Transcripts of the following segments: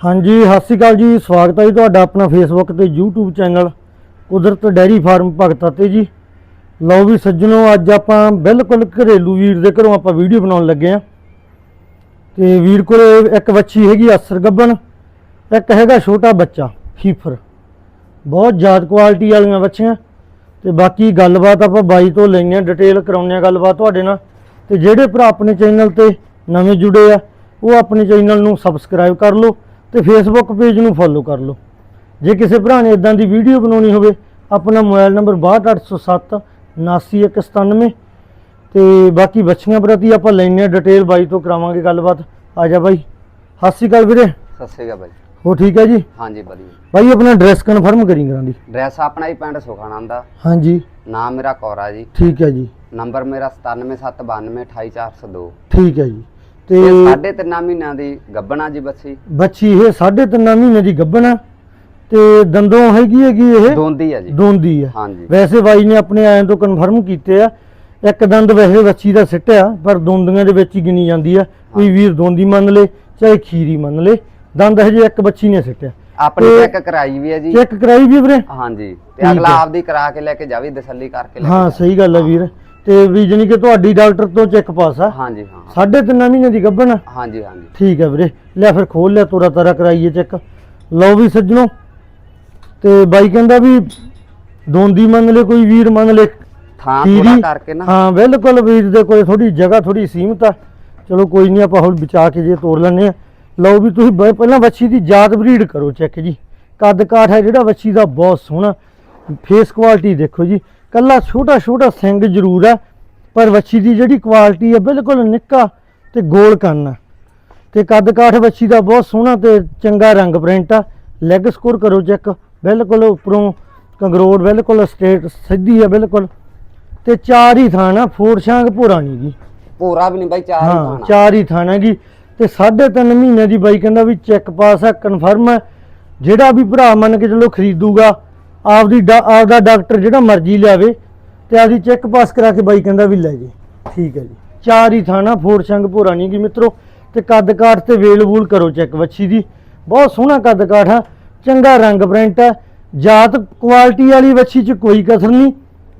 ਹਾਂਜੀ, ਸਤਿ ਸ਼੍ਰੀ ਅਕਾਲ ਜੀ। ਸਵਾਗਤ ਹੈ ਜੀ ਤੁਹਾਡਾ ਆਪਣਾ ਫੇਸਬੁੱਕ ਤੇ YouTube channel Kudrat dairy farm Bhagta ਤੇ ਜੀ। ਲਓ ਵੀ ਸੱਜਣੋ, ਅੱਜ ਆਪਾਂ ਬਿਲਕੁਲ ਘਰੇਲੂ ਵੀਰ ਦੇ ਘਰੋਂ ਆਪਾਂ ਵੀਡੀਓ ਬਣਾਉਣ ਲੱਗੇ ਆ ਤੇ ਵੀਰ ਕੋਲ ਇੱਕ ਬੱਚੀ ਹੈਗੀ ਅਸਰ ਗੱਬਣ, ਇੱਕ ਹੈਗਾ ਛੋਟਾ ਬੱਚਾ, ਫੀਫਰ। ਬਹੁਤ ਜ਼ਿਆਦਾ ਕੁਆਲਿਟੀ ਵਾਲੀਆਂ ਬੱਚੀਆਂ ਤੇ ਬਾਕੀ ਗੱਲਬਾਤ ਆਪਾਂ ਬਾਈ ਤੋਂ ਲਈਆਂ ਡਿਟੇਲ ਕਰਾਉਂਦੇ ਆ ਗੱਲਬਾਤ ਤੁਹਾਡੇ ਨਾਲ। ਤੇ ਜਿਹੜੇ ਭਰਾ ਆਪਣੇ ਚੈਨਲ ਤੇ ਨਵੇਂ ਜੁੜੇ ਆ, ਉਹ ਆਪਣੇ ਚੈਨਲ ਨੂੰ ਸਬਸਕ੍ਰਾਈਬ ਕਰ ਲਓ। ਤੇ ਫੇਸਬੁੱਕ ਪੇਜ ਨੂੰ ਫੋਲੋ ਕਰ ਲਓ। ਜੇ ਕਿਸੇ ਭਰਾ ਨੇ ਇਦਾਂ ਦੀ ਵੀਡੀਓ ਬਣਾਉਣੀ ਹੋਵੇ ਆਪਣਾ ਮੋਬਾਈਲ ਨੰਬਰ 62807 79197 ਤੇ ਬਾਕੀ ਬੱਚੀਆਂ ਪ੍ਰਤੀ ਆਪਾਂ ਲੈਣੇ ਡਿਟੇਲ ਬਾਈ ਤੋਂ ਕਰਾਵਾਂਗੇ ਗੱਲਬਾਤ। ਆ ਜਾ ਬਾਈ। ਸਤਿ ਸ਼੍ਰੀ ਅਕਾਲ ਵੀਰੇ। ਸਤਿ ਸ਼੍ਰੀ ਅਕਾਲ ਬਾਈ। ਹੋ ਠੀਕ ਹੈ ਜੀ? ਹਾਂਜੀ ਵਧੀਆ। ਬਾਈ ਆਪਣਾ ਐਡਰੈਸ ਕਨਫਰਮ ਕਰੀ ਕਰਾਂ ਦੀ ਡਰੈਸ ਆਪਣਾ ਹੀ ਪਿੰਡ ਸੁਖਾਨੰਦ ਦਾ ਹਾਂਜੀ। ਨਾਮ ਮੇਰਾ ਕੌਰਾ ਜੀ। ਠੀਕ ਹੈ ਜੀ। ਨੰਬਰ ਮੇਰਾ 9779228402 ਠੀਕ ਹੈ ਜੀ। ਤੇ ਸਾਢੇ ਤਿੰਨਾਂ ਮਹੀਨਿਆਂ ਦੀ ਗੱਬਣਾ ਜੀ ਬੱਚੀ ਬੱਚੀ ਇਹ ਸਾਢੇ ਤਿੰਨਾਂ ਮਹੀਨੇ ਦੀ ਗੱਭਣ ਆ ਤੇ ਦੰਦੋਂ ਹੈਗੀ ਹੈਗੀ ਇਹ? ਦੋਂਦੀ ਆ ਜੀ। ਦੋਂਦੀ ਆ। ਹਾਂਜੀ। ਵੈਸੇ ਬਾਈ ਨੇ ਆਪਣੇ ਆਇਆਂ ਤੋਂ ਕਨਫਰਮ ਕੀਤੇ ਆ। ਇੱਕ ਦੰਦ ਵੈਸੇ ਬੱਚੀ ਦਾ ਸਿੱਟਿਆ ਪਰ ਦੋਂਦੀਆਂ ਦੇ ਵਿੱਚ ਹੀ ਗਿਣੀ ਜਾਂਦੀ ਆ। ਕੋਈ ਵੀਰ ਦੋਂਦੀ ਮੰਨ ਲੇ ਚਾਹੇ ਖੀਰੀ ਮੰਨ ਲੇ। ਦੰਦ ਹਜੇ ਇੱਕ ਬੱਚੀ ਨੇ ਸਿੱਟਿਆ। ਆਪਣੀ ਤੇ- ਚੈੱਕ ਕਰਾਈ ਵੀ ਹੈ ਜੀ। ਚੈੱਕ ਕਰਾਈ ਵੀ ਵੀਰੇ? ਹਾਂਜੀ। ਠੀਕ ਤੇ ਅਗਲਾ ਹੈ। ਆਪਦੀ ਕਰਾ ਕੇ ਲੈ ਕੇ ਜਾਵੀ ਤਸੱਲੀ ਕਰਕੇ ਲੈ ਕੇ ਹਾਂ ਜਾਵੇ। ਸਹੀ ਗੱਲ ਆ ਵੀਰ। ਤੇ ਵੀ ਜਾਣੀ ਕਿ ਤੁਹਾਡੀ ਡਾਕਟਰ ਤੋਂ ਚੈੱਕ ਪਾਸ ਆ। ਹਾਂਜੀ ਹਾਂ। ਸਾਢੇ ਤਿੰਨਾਂ ਮਹੀਨੇ ਦੀ ਗੱਭਣ ਆ। ਹਾਂਜੀ ਹਾਂਜੀ। ਠੀਕ ਹੈ ਵੀਰੇ। ਲੈ ਫਿਰ ਖੋਲ ਲਿਆ ਤੋਰਾ ਤਾਰਾ ਕਰਾਈਏ ਚੈੱਕ। ਲਓ ਵੀ ਸੱਜਣੋ ਤੇ ਬਾਈ ਕਹਿੰਦਾ ਵੀ ਦੋਂਦੀ ਮੰਨ ਲੈ ਕੋਈ ਵੀਰ ਮੰਨ ਲੈ। ਥਾਂ ਥੋੜਾ ਕਰਕੇ ਨਾ। ਹਾਂ ਬਿਲਕੁਲ ਵੀਰ ਦੇ ਕੋਲ ਥੋੜੀ ਜਗ੍ਹਾ ਥੋੜੀ ਸੀਮਤ ਆ। ਚਲੋ ਕੋਈ ਨਹੀਂ ਆਪਾਂ ਹੁਣ ਬਚਾ ਕੇ ਜੇ ਤੋੜ ਲੈਣੇ ਆ। ਲਓ ਵੀ ਤੁਸੀਂ ਪਹਿਲਾਂ ਵੱਛੀ ਦੀ ਜਾਤ ਬਰੀਡ ਕਰੋ ਚੈੱਕ ਜੀ। ਕੱਦ ਕਾਠ ਹੈ ਜਿਹੜਾ ਵੱਛੀ ਦਾ ਬਹੁਤ ਸੋਹਣਾ। ਫੇਸ ਕੁਆਲਿਟੀ ਦੇਖੋ ਜੀ। ਕੱਲਾ ਛੋਟਾ ਛੋਟਾ ਸਿੰਗ ਜ਼ਰੂਰ ਆ ਪਰ ਵੱਛੀ ਦੀ ਜਿਹੜੀ ਕੁਆਲਿਟੀ ਹੈ ਬਿਲਕੁਲ ਨਿੱਕਾ ਤੇ ਗੋਲ ਕੰਨ ਆ। ਤੇ ਕੱਦ ਕਾਠ ਵੱਛੀ ਦਾ ਬਹੁਤ ਸੋਹਣਾ ਤੇ ਚੰਗਾ ਰੰਗ ਪ੍ਰਿੰਟ ਆ। ਲੈਗ ਸਕੋਰ ਕਰੋ ਚੈੱਕ ਬਿਲਕੁਲ ਉੱਪਰੋਂ ਕੰਗਰੋੜ ਬਿਲਕੁਲ ਸਟੇਟ ਸਿੱਧੀ ਆ ਬਿਲਕੁਲ। ਤੇ ਚਾਰ ਹੀ ਥਾਂ ਨਾ ਫੋੜ ਛਾਂਗ ਭੋਰਾ ਨਹੀਂ ਜੀ। ਪੂਰਾ ਵੀ ਨਹੀਂ ਬਾਈ ਚਾਰ ਹੀ ਹਾਂ ਚਾਰ ਹੀ ਥਾਂ ਹੈਗੀ। ਤੇ ਸਾਢੇ ਤਿੰਨ ਮਹੀਨੇ ਦੀ ਬਾਈ ਕਹਿੰਦਾ ਵੀ ਚੈੱਕ ਪਾਸ ਆ ਕਨਫਰਮ ਹੈ ਜਿਹੜਾ ਵੀ ਭਰਾ ਮੰਨ ਕੇ ਚਲੋ ਖਰੀਦੂਗਾ ਆਪਦੀ ਡਾ- ਆਪਦਾ ਡਾਕਟਰ ਜਿਹੜਾ ਮਰਜ਼ੀ ਲਿਆਵੇ ਤੇ ਆਪਦੀ ਚੈੱਕ ਪਾਸ ਕਰਾ ਕੇ ਬਾਈ ਕਹਿੰਦਾ ਵੀ ਲੈ ਜੇ। ਠੀਕ ਹੈ ਜੀ। ਚਾਰ ਹੀ ਥਾਣਾ ਫੋੜ ਛੰਗ ਭੋਰਾ ਨਹੀਂ ਗੀ ਮਿੱਤਰੋ। ਤੇ ਕੱਦ ਕਾਠ ਤੇ ਵੇਲ ਵੂਲ ਕਰੋ ਚੈੱਕ ਵੱਛੀ ਦੀ। ਬਹੁਤ ਸੋਹਣਾ ਕੱਦ ਕਾਠ ਆ, ਚੰਗਾ ਰੰਗ ਪ੍ਰਿੰਟ ਹੈ ਜਾਤ ਕੁਆਲਿਟੀ ਵਾਲੀ ਵੱਛੀ 'ਚ ਕੋਈ ਕਸਰ ਨਹੀਂ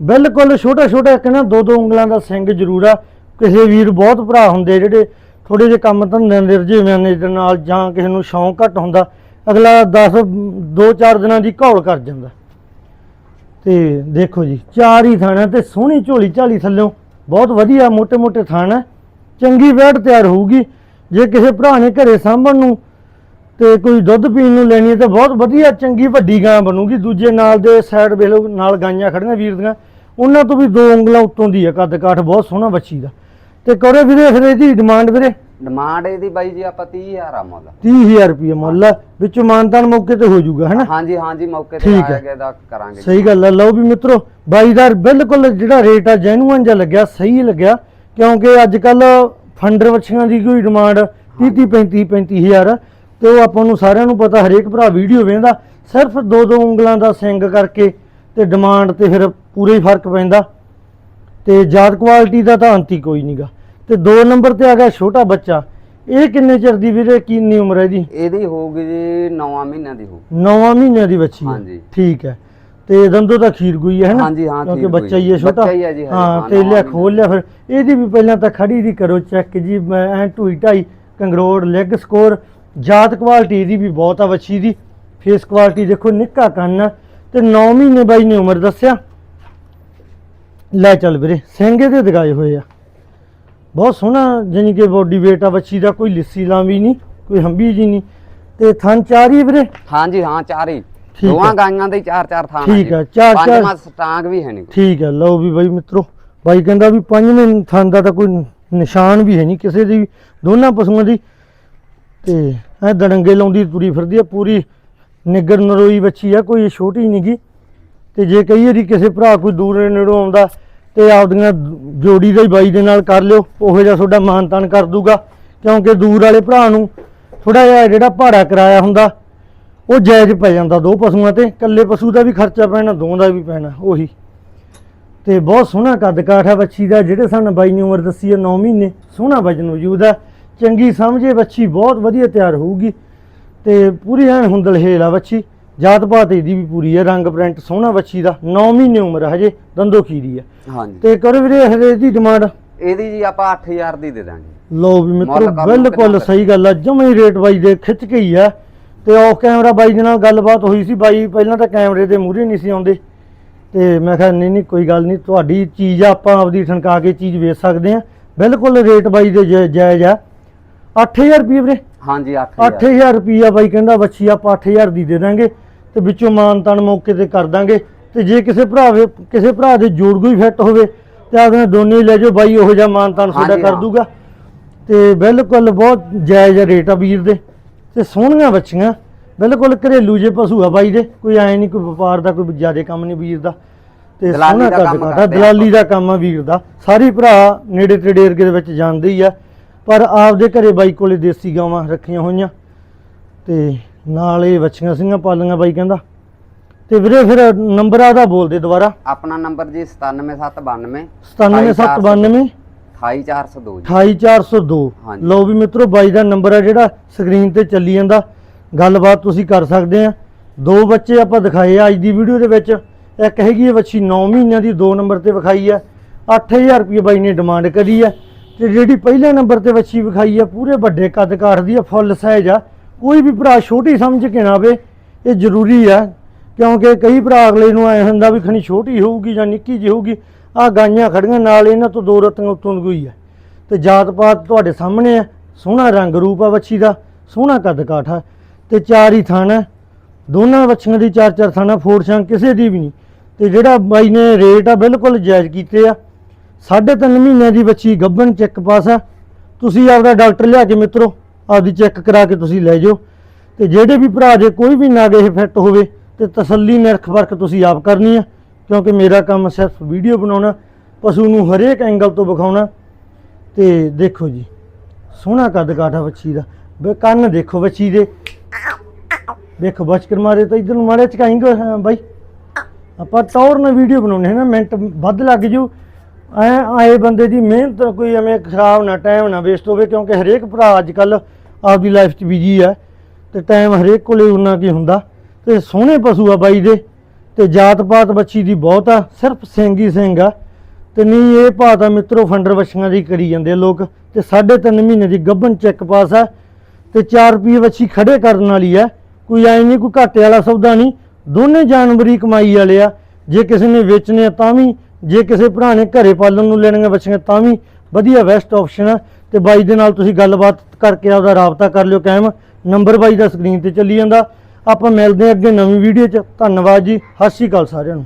ਬਿਲਕੁਲ ਛੋਟਾ ਛੋਟਾ ਕਹਿੰਦਾ ਦੋ ਦੋ ਉਂਗਲਾਂ ਦਾ ਸਿੰਗ ਜ਼ਰੂਰ ਆ। ਕਿਸੇ ਵੀਰ ਬਹੁਤ ਭਰਾ ਹੁੰਦੇ ਜਿਹੜੇ ਥੋੜੇ ਜਿਹੇ ਕੰਮ ਧੰਦੇ ਦੇ ਰੁਝੇਵਿਆਂ ਦੇ ਨਾਲ ਜਾਂ ਕਿਸੇ ਨੂੰ ਸ਼ੌਂਕ ਘੱਟ ਹੁੰਦਾ, ਅਗਲਾ 10 ਦੋ ਚਾਰ ਦਿਨਾਂ ਦੀ ਘੌਲ ਕਰ ਜਾਂਦਾ। ਤੇ ਦੇਖੋ ਜੀ, ਚਾਰ ਹੀ ਥਾਣਾ ਤੇ ਸੋਹਣੀ ਝੋਲੀ ਝਾਲੀ ਥੱਲੋਂ ਬਹੁਤ ਵਧੀਆ ਮੋਟੇ ਮੋਟੇ ਥਾਣਾ ਚੰਗੀ ਵੈਡ ਤਿਆਰ ਹੋਊਗੀ। ਜੇ ਕਿਸੇ ਭਰਾ ਨੇ ਘਰੇ ਸਾਂਭਣ ਨੂੰ ਤੇ ਕੋਈ ਦੁੱਧ ਪੀਣ ਨੂੰ ਲੈਣੀ ਹੈ ਤਾਂ ਬਹੁਤ ਵਧੀਆ ਚੰਗੀ ਵੱਡੀ ਗਾਂ ਬਣੂਗੀ। ਦੂਜੇ ਨਾਲ ਦੇ ਸਾਈਡ ਵੇਲੋ ਨਾਲ ਗਾਈਆਂ ਖੜੀਆਂ ਵੀਰ ਦੀਆਂ। ਉਹਨਾਂ ਤੋਂ ਵੀ ਦੋ ਉਂਗਲਾਂ ਉੱਤੋਂ ਦੀ ਹੈ ਕੱਦ ਕਾਠ ਬਹੁਤ ਸੋਹਣਾ ਬੱਚੀ ਦਾ। ਤੇ ਕਰੋ ਵੀਰੇ, ਫਿਰ ਇਹਦੀ ਡਿਮਾਂਡ ਵੀਰੇ? ਡਿਮਾਂਡ ਇਹਦੀ ਬਾਈ ਜੀ ਆਪਾਂ 30000 ਆ ਮੁੱਲ। 30000 ਰੁਪਏ ਮੁੱਲ ਆ। ਵਿੱਚੋਂ ਮਾਨਤਾਨ ਮੌਕੇ ਤੇ ਹੋ ਜਾਊਗਾ ਹੈਨਾ? ਹਾਂਜੀ ਹਾਂਜੀ ਮੌਕੇ ਤੇ ਠੀਕ ਹੈ। ਆਏਗਾ ਦਾ ਕਰਾਂਗੇ। ਸਹੀ ਗੱਲ ਹੈ ਲਓ ਵੀ ਮਿੱਤਰੋ ਬਾਈਦਾਰ ਬਿਲਕੁਲ ਜਿਹੜਾ ਰੇਟ ਆ ਜੈਨੂਅਨ ਜਿਹਾ ਲੱਗਿਆ ਸਹੀ ਲੱਗਿਆ। ਕਿਉਂਕਿ ਅੱਜ ਕੱਲ ਫੰਡਰ ਵੱਛੀਆਂ ਦੀ ਕੋਈ ਡਿਮਾਂਡ 30 30 35 35000 ਤੇ ਉਹ ਆਪਾਂ ਨੂੰ ਸਾਰਿਆਂ ਨੂੰ ਪਤਾ ਹਰੇਕ ਭਰਾ ਵੀਡੀਓ ਵੇਖਦਾ। ਸਿਰਫ ਦੋ ਦੋ ਉਂਗਲਾਂ ਦਾ ਸਿੰਗ ਕਰਕੇ ਤੇ ਡਿਮਾਂਡ ਤੇ ਫਿਰ ਪੂਰੇ ਹੀ ਫ਼ਰਕ ਪੈਂਦਾ। ਤੇ ਜਾਤ ਕੁਆਲਿਟੀ ਦਾ ਤਾਂ ਅੰਤੀ ਕੋਈ ਨਹੀਂਗਾ ਤੇ ਦੋ ਨੰਬਰ ਤੇ ਆ ਗਿਆ ਛੋਟਾ ਬੱਚਾ। ਇਹ ਕਿੰਨੇ ਚਿਰ ਦੀ ਵੀਰੇ? ਕਿੰਨੀ ਉਮਰ ਹੈ ਜੀ ਇਹਦੀ ਹੋਊਗੀ ਜੀ 9 ਮਹੀਨਿਆਂ ਦੀ ਹੋਊ। 9 ਮਹੀਨਿਆਂ ਦੀ ਬੱਚੀ ਹੈ। ਹਾਂਜੀ। ਠੀਕ ਹੈ। ਤੇ ਦੰਦੋ ਤਾਂ ਖੀਰ ਗਈ ਹੈ ਨਾ? ਹਾਂਜੀ, ਹਾਂ, ਕਿਉਂਕਿ ਬੱਚਾ ਹੀ ਹੈ। ਛੋਟਾ। ਬੱਚਾ ਹੀ ਹੈ ਜੀ, ਹਾਂ ਤੇ ਲਿਆ ਖੋਲ ਲਿਆ ਫਿਰ। ਇਹਦੀ ਵੀ ਪਹਿਲਾਂ ਤਾਂ ਖੜੀ ਦੀ ਕਰੋ ਚੈੱਕ ਜੀ। ਮੈਂ ਐ ਢੂਈ ਢਾਈ ਕੰਗਰੋੜ ਲੈਗ ਸਕੋਰ ਜਾਤ ਕੁਆਲਿਟੀ ਦੀ ਵੀ ਬਹੁਤ ਆ ਬੱਚੀ ਦੀ। ਫੇਸ ਕੁਆਲਿਟੀ ਦੇਖੋ ਨਿੱਕਾ ਕੰਨ ਤੇ 9 ਮਹੀਨੇ ਬਾਈ ਨੇ ਉਮਰ ਦੱਸਿਆ। ਲੈ ਚੱਲ ਵੀਰੇ ਸਿੰਘੇ ਦੇ ਦਿਖਾਏ ਹੋਏ ਆ। ਬਹੁਤ ਸੋਹਣਾ ਜਾਨੀ ਕਿ ਬੋਡੀ weight ਆ ਬੱਚੀ ਦਾ ਕੋਈ ਲਿੱਸੀ ਲਾਂਵੀ ਨਹੀਂ ਕੋਈ ਹੰਬੀ ਜੀ ਨਹੀਂ। ਤੇ ਥਣ ਚਾਰੀ ਵੀਰੇ? ਹਾਂਜੀ ਹਾਂ ਚਾਰ ਹੀ। ਠੀਕ ਹੈ। ਦੋਵਾਂ ਗਾਈਆਂ ਦੇ ਚਾਰ ਚਾਰ ਥਾਂ ਠੀਕ ਹੈ, ਚਾਰ- ਚਾਰ- ਪੰਜਵਾਂ ਸਟਾਂਗ ਵੀ ਹੈ ਨਹੀਂ ਠੀਕ ਹੈ ਲਓ ਵੀ ਬਾਈ ਮਿੱਤਰੋ ਬਾਈ ਕਹਿੰਦਾ ਵੀ ਪੰਜਵੇਂ ਥਾਂ ਦਾ ਤਾਂ ਕੋਈ ਨਿਸ਼ਾਨ ਵੀ ਹੈ ਨਹੀਂ ਕਿਸੇ ਦੀ ਵੀ, ਦੋਨਾਂ ਪਸ਼ੂਆਂ ਦੀ। ਤੇ ਐ ਦੜੰਗੇ ਲਾਉਂਦੀ ਤੁਰੀ ਫਿਰਦੀ ਆ ਪੂਰੀ ਨਿੱਗਰ ਨਰੋਈ ਬੱਚੀ ਆ ਕੋਈ ਛੋਟੀ ਨਹੀਂਗੀ ਤੇ ਜੇ ਕਈ ਵਾਰੀ ਕਿਸੇ ਭਰਾ ਕੋਈ ਦੂਰ ਨੇੜੋਂ ਆਉਂਦਾ ਤੇ ਆਪਦੀਆਂ ਜੋੜੀ ਦਾ ਹੀ ਬਾਈ ਦੇ ਨਾਲ ਕਰ ਲਿਓ, ਉਹੋ ਜਿਹਾ ਤੁਹਾਡਾ ਮਾਨ ਤਾਨ ਕਰ ਦੂਗਾ, ਕਿਉਂਕਿ ਦੂਰ ਵਾਲੇ ਭਰਾ ਨੂੰ ਥੋੜਾ ਜਿਹਾ ਜਿਹੜਾ ਭਾੜਾ ਕਰਾਇਆ ਹੁੰਦਾ, ਉਹ ਜਾਇਜ਼ ਪੈ ਜਾਂਦਾ ਦੋ ਪਸ਼ੂਆਂ ਤੇ, ਇਕੱਲੇ ਪਸ਼ੂ ਦਾ ਵੀ ਖਰਚਾ ਪੈਣਾ ਦੋ ਦਾ ਵੀ ਪੈਣਾ, ਉਹੀ। ਤੇ ਬਹੁਤ ਸੋਹਣਾ ਕੱਦ ਕਾਠ ਆ ਬੱਚੀ ਦਾ, ਜਿਹੜੇ ਸਾਨੂੰ ਬਾਈ ਨੇ ਉਮਰ ਦੱਸੀ ਹੈ 9 ਮਹੀਨੇ, ਸੋਹਣਾ ਵਜਨ ਵਜੂਦ ਹੈ ਚੰਗੀ ਸਮਝੇ ਬੱਚੀ, ਬਹੁਤ ਵਧੀਆ ਤਿਆਰ ਹੋਊਗੀ। ਤੇ ਪੂਰੀ ਐਨ ਹੁੰਦਲ ਹੇਲ ਆ ਬੱਚੀ। ਜਾਤ ਪਾਤ ਇਹਦੀ ਵੀ ਪੂਰੀ ਹੈ ਰੰਗ ਪ੍ਰਿੰਟ ਸੋਹਣਾ ਬੱਚੀ ਦਾ 9 ਮਹੀਨੇ ਉਮਰ ਹੈ ਹਜੇ ਦੰਦੋ ਖੀਰੀ ਹੈ ਹਾਂਜੀ। ਤੇ ਕਰੋ ਵੀਰੇ ਹਰੇ ਦੀ ਡਿਮਾਂਡ ਇਹਦੀ ਜੀ ਆਪਾਂ 8000 ਦੀ ਦੇ ਦਾਂਗੇ। ਲਓ ਵੀ ਮਿੱਤਰੋ ਬਿਲਕੁਲ ਸਹੀ ਗੱਲ ਆ ਜਮਾਂ ਹੀ ਰੇਟ ਬਾਈ ਦੇ ਖਿੱਚ ਕੇ ਹੀ ਆ। ਤੇ ਆਫ ਕੈਮਰਾ ਬਾਈ ਦੇ ਨਾਲ ਗੱਲਬਾਤ ਹੋਈ ਸੀ ਬਾਈ ਪਹਿਲਾਂ ਤਾਂ ਕੈਮਰੇ ਦੇ ਮੂਹਰੇ ਨਹੀਂ ਸੀ ਆਉਂਦੇ। ਤੇ ਮੈਂ ਕਿਹਾ ਨਹੀਂ ਨਹੀਂ ਕੋਈ ਗੱਲ ਨਹੀਂ ਤੁਹਾਡੀ ਚੀਜ਼ ਆ ਆਪਾਂ ਆਪਦੀ ਠਣਕਾ ਕੇ ਚੀਜ਼ ਵੇਚ ਸਕਦੇ ਆ। ਬਿਲਕੁਲ ਰੇਟ ਬਾਈ ਦੇ ਜਾਇਜ਼ ਆ। 8000 ਰੁਪਏ ਵੀਰੇ? ਹਾਂਜੀ 8000 8000 ਰੁਪਿਆ ਬਾਈ ਕਹਿੰਦਾ ਬੱਚੀ ਆਪਾਂ 8000 ਦੀ ਦੇ ਦਾਂਗੇ। ਤੇ ਵਿੱਚੋਂ ਮਾਨ ਤਾਨ ਮੌਕੇ ਤੇ ਕਰ ਦਾਂਗੇ। ਤੇ ਜੇ ਕਿਸੇ ਭਰਾ ਵੇ- ਕਿਸੇ ਭਰਾ ਦੇ ਜੋੜ ਕੋਈ ਫਿੱਟ ਹੋਵੇ ਤੇ ਆਦਮੇ ਦੋਨੇ ਲੈ ਜਾਓ। ਬਾਈ ਉਹੋ ਜਿਹਾ ਮਾਨ ਤਾਨ ਤੁਹਾਡਾ ਕਰ। ਦੂਗਾ। ਤੇ ਬਿਲਕੁਲ ਬਹੁਤ ਜਾਇਜ਼ ਰੇਟ ਆ ਵੀਰ ਦੇ। ਤੇ ਸੋਹਣੀਆਂ ਬੱਚੀਆਂ। ਬਿਲਕੁਲ ਘਰੇਲੂ ਜੇ ਪਸ਼ੂ ਆ ਬਾਈ ਦੇ। ਕੋਈ ਐ ਨਹੀਂ ਕੋਈ ਵਪਾਰ ਦਾ ਕੋਈ ਜ਼ਿਆਦਾ ਕੰਮ ਨਹੀਂ ਵੀਰ ਦਾ। ਤੇ ਸੋਹਣਾ ਦਾ ਕੱਦ ਕੰਮ ਕਾਠਾ ਕਰਦੇ ਦਲਾਲੀ ਦਾ ਕੰਮ ਆ ਵੀਰ ਦਾ। ਸਾਰੇ ਭਰਾ ਨੇੜੇ ਤੇੜੇ ਏਰੀਏ ਦੇ ਵਿੱਚ ਜਾਂਦੇ ਹੀ ਆ। ਪਰ ਆਪਦੇ ਘਰੇ ਬਾਈ ਕੋਲੇ ਦੇਸੀ ਗਾਵਾਂ ਰੱਖੀਆਂ ਹੋਈਆਂ। ਤੇ ਨਾਲ ਇਹ ਵੱਛੀਆਂ ਸਿੰਘਾਂ ਪਾਲੀਆਂ ਬਾਈ ਕਹਿੰਦਾ। ਤੇ ਵੀਰੇ ਫਿਰ ਨੰਬਰ ਆਦਾ ਬੋਲ ਦੇ ਦੁਬਾਰਾ। ਆਪਣਾ ਨੰਬਰ ਜੀ 97792 97792 28402 ਜੀ। 28402 ਹਾਂਜੀ। ਲਓ ਵੀ ਮਿੱਤਰੋ ਬਾਈ ਦਾ ਨੰਬਰ ਆ ਜਿਹੜਾ ਸਕਰੀਨ ਤੇ ਚੱਲੀ ਜਾਂਦਾ। ਗੱਲਬਾਤ ਤੁਸੀਂ ਕਰ ਸਕਦੇ ਆ। ਦੋ ਬੱਚੇ ਆਪਾਂ ਦਿਖਾਏ ਆ ਅੱਜ ਦੀ ਵੀਡੀਓ ਦੇ ਵਿੱਚ। ਇੱਕ ਹੈਗੀ ਹੈ ਬੱਚੀ 9 ਮਹੀਨਿਆਂ ਦੀ ਦੋ ਨੰਬਰ ਤੇ ਵਿਖਾਈ ਆ। 8000 ਰੁਪਏ ਬਾਈ ਨੇ ਡਿਮਾਂਡ ਕਰੀ ਆ। ਤੇ ਜਿਹੜੀ ਪਹਿਲੇ ਨੰਬਰ ਤੇ ਬੱਚੀ ਵਿਖਾਈ ਆ ਪੂਰੇ ਵੱਡੇ ਕੱਦ ਕਾਠ ਦੀ ਆ ਫੁੱਲ ਸਾਈਜ਼ ਆ। ਕੋਈ ਵੀ ਭਰਾ ਛੋਟੀ ਸਮਝ ਕੇ ਨਾ ਆਵੇ, ਇਹ ਜ਼ਰੂਰੀ ਆ। ਕਿਉਂਕਿ ਕਈ ਭਰਾ ਅਗਲੇ ਨੂੰ ਐ ਹੁੰਦਾ ਵੀ ਖਣੀ ਛੋਟੀ ਹੋਊਗੀ ਜਾਂ ਨਿੱਕੀ ਜਿਹੀ ਹੋਊਗੀ ਆ ਗਾਈਆਂ ਖੜੀਆਂ ਨਾਲ ਇਹਨਾਂ ਤੋਂ ਦੋ ਰਤਨ ਉੱਤੋਂ ਗਈ ਹੋਈ ਆ। ਤੇ ਜਾਤ ਪਾਤ ਤੁਹਾਡੇ ਸਾਹਮਣੇ ਆ, ਸੋਹਣਾ ਰੰਗ ਰੂਪ ਆ ਬੱਚੀ ਦਾ, ਸੋਹਣਾ ਕੱਦ ਕਾਠ ਆ। ਤੇ ਚਾਰ ਹੀ ਥਣ ਆ, ਦੋਨਾਂ ਵੱਛੀਆਂ ਦੀ ਚਾਰ ਚਾਰ ਥਾਣਾ ਫੋਰ ਸ਼ਾਂ ਕਿਸੇ ਦੀ ਵੀ ਨਹੀਂ। ਤੇ ਜਿਹੜਾ ਬਾਈ ਨੇ ਰੇਟ ਆ ਬਿਲਕੁਲ ਜਾਇਜ਼ ਕੀਤੇ ਆ। ਸਾਢੇ ਤਿੰਨ ਮਹੀਨਿਆਂ ਦੀ ਬੱਚੀ ਗੱਭਣ ਚੈੱਕ ਪਾਸ। ਆ ਤੁਸੀਂ ਆਪਦਾ ਡਾਕਟਰ ਲਿਆ ਕੇ ਮਿੱਤਰੋ ਆਪਦੀ ਚੈੱਕ ਕਰਾ ਕੇ ਤੁਸੀਂ ਲੈ ਜਾਓ। ਤੇ ਜਿਹੜੇ ਵੀ ਭਰਾ ਜੇ ਕੋਈ ਵੀ ਨਗ ਇਹ ਫਿੱਟ ਹੋਵੇ, ਤੇ ਤਸੱਲੀ ਨਿਰਖ ਵਰਕ ਤੁਸੀਂ ਆਪ ਕਰਨੀ ਆ, ਕਿਉਂਕਿ ਮੇਰਾ ਕੰਮ ਸਿਰਫ ਵੀਡੀਓ ਬਣਾਉਣਾ, ਪਸ਼ੂ ਨੂੰ ਹਰੇਕ ਐਂਗਲ ਤੋਂ ਵਿਖਾਉਣਾ। ਤੇ ਦੇਖੋ ਜੀ, ਸੋਹਣਾ ਕੱਦ ਕਾਠਾ ਬੱਚੀ ਦਾ। ਬੇ ਕੰਨ ਦੇਖੋ ਬੱਚੀ ਦੇ। ਦੇਖੋ ਬਚਕਰ ਮਾਰੇ ਤਾਂ ਇਧਰ ਨੂੰ ਮਾਰੇ ਚਕਾਏਂਗੇ ਹਾਂ ਬਾਈ? ਆਪਾਂ ਟੌਰ ਨਾਲ ਵੀਡੀਓ ਬਣਾਉਣੇ ਹੈ ਨਾ, ਮਿੰਟ ਵੱਧ ਲੱਗ ਜੂ। ਐ ਆਏ ਬੰਦੇ ਦੀ ਮਿਹਨਤ ਕੋਈ ਐਵੇਂ ਖਰਾਬ ਨਾ, ਟਾਈਮ ਨਾ ਵੇਸਟ ਹੋਵੇ, ਕਿਉਂਕਿ ਹਰੇਕ ਭਰਾ ਅੱਜ ਕੱਲ੍ਹ ਆਪਦੀ ਲਾਈਫ 'ਚ ਬਿਜ਼ੀ ਹੈ ਤੇ ਟਾਈਮ ਹਰੇਕ ਕੋਲੇ ਉਨਾ ਕੀ ਹੁੰਦਾ ਤੇ ਸੋਹਣੇ ਪਸ਼ੂ ਆ ਬਾਈ ਦੇ ਤੇ ਜਾਤ ਪਾਤ ਬੱਚੀ ਦੀ ਬਹੁਤ ਆ, ਸਿਰਫ ਸਿੰਘ ਹੀ ਸਿੰਘ ਆ ਤੇ ਨਹੀਂ ਇਹ ਭਾਤ ਆ ਮਿੱਤਰੋ ਫੰਡਰ ਬੱਛੀਆਂ ਦੀ ਕਰੀ ਜਾਂਦੇ ਆ ਲੋਕ ਤੇ ਸਾਢੇ ਤਿੰਨ ਮਹੀਨੇ ਦੀ ਗੱਭਣ ਚੈੱਕ ਪਾਸ ਆ ਤੇ 4 ਰੁਪਏ ਬੱਚੀ ਖੜੇ ਕਰਨ ਵਾਲੀ ਆ, ਕੋਈ ਐ ਨਹੀਂ ਕੋਈ ਘਾਟੇ ਵਾਲਾ ਸੌਦਾ ਨਹੀਂ ਦੋਨੇ ਜਾਨਵਰੀ ਕਮਾਈ ਵਾਲੇ ਆ, ਜੇ ਕਿਸੇ ਨੇ ਵੇਚਣੇ ਆ ਤਾਂ ਵੀ, ਜੇ ਕਿਸੇ ਭਰਾ ਨੇ ਘਰੇ ਪਾਲਣ ਨੂੰ ਲੈਣੀਆਂ ਬੱਚੀਆਂ ਤਾਂ ਵੀ, ਵਧੀਆ ਬੈਸਟ ਆਪਸ਼ਨ ਆ ਤੇ ਬਾਈ ਦੇ ਨਾਲ ਤੁਸੀਂ ਗੱਲਬਾਤ ਕਰਕੇ ਆਪਦਾ ਰਾਬਤਾ ਕਰ ਲਿਓ ਕਾਇਮ। ਨੰਬਰ ਬਾਈ ਦਾ ਸਕਰੀਨ ਤੇ ਚੱਲੀ ਜਾਂਦਾ। ਆਪਾਂ ਮਿਲਦੇ ਹਾਂ ਅੱਗੇ ਨਵੀਂ ਵੀਡੀਓ 'ਚ। ਧੰਨਵਾਦ ਜੀ। ਸਤਿ ਸ਼੍ਰੀ ਅਕਾਲ ਸਾਰਿਆਂ ਨੂੰ।